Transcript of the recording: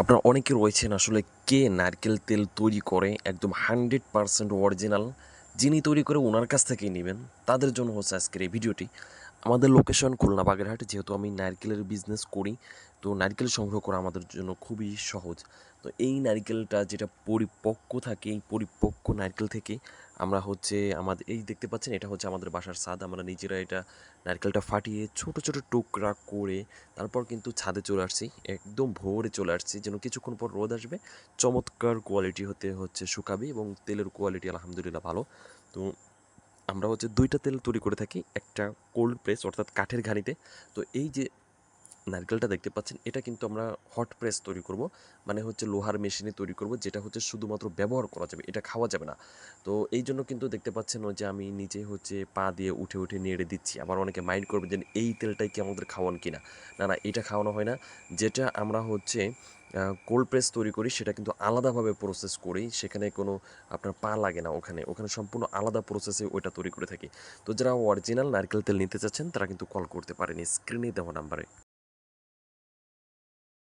আপনারা অনেকে রয়েছেন আসলে কে নারকেল তেল তৈরি করে একদম হান্ড্রেড পারসেন্ট অরিজিনাল, যিনি তৈরি করে ওনার কাছ থেকেই নেবেন, তাদের জন্য হচ্ছে আজকের এই ভিডিওটি। আমাদের লোকেশন খুলনা বাগেরহাট, যেহেতু আমি নারকেলের বিজনেস করি, তো নারকেল সংগ্রহ করা আমাদের জন্য খুবই সহজ। তো এই নারকেলটা যেটা পরিপক্ক থাকে, এই পরিপক্ক নারকেল থেকে আমরা হচ্ছে আমাদের, এই দেখতে পাচ্ছেন, এটা হচ্ছে আমাদের বাসার ছাদ। আমরা নিজেরা এটা নারকেলটা ফাটিয়ে ছোট ছোট টুকরা করে তারপর কিন্তু ছাদে চলে আসছি। একদম ভোরে চলে আসছি, যেন কিছুক্ষণ পর রোদ আসবে। চমৎকার কোয়ালিটি হতে হচ্ছে শুকাবে এবং তেলের কোয়ালিটি আলহামদুলিল্লাহ ভালো। তো আমরা হচ্ছে দুইটা তেল তৈরি করে থাকি, একটা কোল্ড প্রেস অর্থাৎ কাঠের ঘানিতে। তো এই যে নারকেলটা দেখতে পাচ্ছেন, এটা কিন্তু আমরা হট প্রেস তৈরি করব মানে হচ্ছে লোহার মেশিনে তৈরি করব, যেটা হচ্ছে শুধুমাত্র ব্যবহার করা যাবে, এটা খাওয়া যাবে না। তো এই জন্য কিন্তু দেখতে পাচ্ছেন যে আমি নিজে হচ্ছে পা দিয়ে উঠে উঠে নেড়ে দিচ্ছি। আবার অনেকে মাইন্ড করবে যে এই তেলটাই কি আমাদের খাওয়ান কিনা? না না, এটা খাওয়ানো হয় না। যেটা আমরা হচ্ছে কোল্ড প্রেস তৈরি করি, সেটা কিন্তু আলাদাভাবে প্রসেস করি, সেখানে কোনো আপনার পা লাগে না ওখানে ওখানে সম্পূর্ণ আলাদা প্রসেসে ওইটা তৈরি করে থাকি। তো যারা অরিজিনাল নারকেল তেল নিতে চাচ্ছেন, তারা কিন্তু কল করতে পারেনি স্ক্রিনে দেওয়া নাম্বারে